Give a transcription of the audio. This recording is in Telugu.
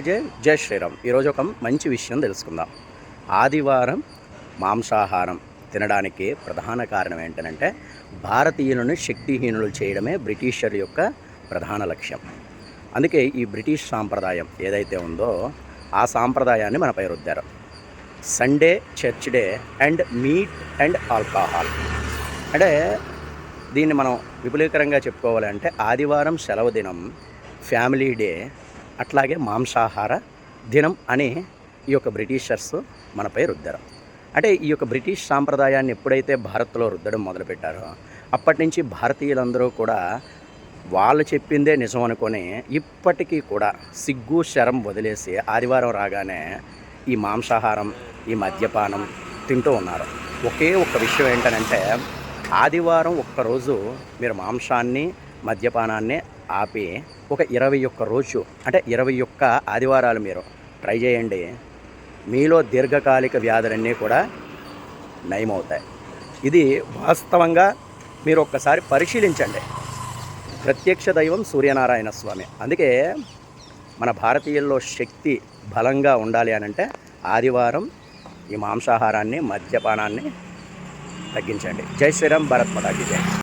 జై జై శ్రీరామ్. ఈరోజు ఒక మంచి విషయం తెలుసుకుందాం. ఆదివారం మాంసాహారం తినడానికి ప్రధాన కారణం ఏంటంటే భారతీయులను శక్తిహీనులు చేయడమే బ్రిటిషర్ యొక్క ప్రధాన లక్ష్యం. అందుకే ఈ బ్రిటిష్ సాంప్రదాయం ఏదైతే ఉందో ఆ సాంప్రదాయాన్ని మనపై రుద్దారు. Sunday church day and meat and alcohol. అంటే దీన్ని మనం విపులీకరంగా చెప్పుకోవాలంటే ఆదివారం సెలవు దినం ఫ్యామిలీ డే అట్లాగే మాంసాహార దినం అని ఈ యొక్క బ్రిటిషర్స్ మనపై రుద్దారు. అంటే ఈ యొక్క బ్రిటిష్ సాంప్రదాయాన్ని ఎప్పుడైతే భారత్లో రుద్దడం మొదలుపెట్టారో అప్పటి నుంచి భారతీయులందరూ కూడా వాళ్ళు చెప్పిందే నిజం అనుకొని ఇప్పటికీ కూడా సిగ్గు శరం వదిలేసి ఆదివారం రాగానే ఈ మాంసాహారం ఈ మద్యపానం తింటూ ఉన్నారు. ఒకే ఒక్క విషయం ఏంటనంటే ఆదివారం ఒక్కరోజు మీరు మాంసాన్ని మద్యపానాన్ని ఆపి ఒక ఇరవై ఒక్క రోజు అంటే ఇరవై ఒక్క ఆదివారాలు మీరు ట్రై చేయండి. మీలో దీర్ఘకాలిక వ్యాధులన్నీ కూడా నయమవుతాయి. ఇది వాస్తవంగా మీరు ఒక్కసారి పరిశీలించండి. ప్రత్యక్ష దైవం సూర్యనారాయణ స్వామి. అందుకే మన భారతీయుల్లో శక్తి బలంగా ఉండాలి అని అంటే ఆదివారం ఈ మాంసాహారాన్ని మద్యపానాన్ని తగ్గించండి. జై శ్రీరామ్ భరత్ మతాకి జై.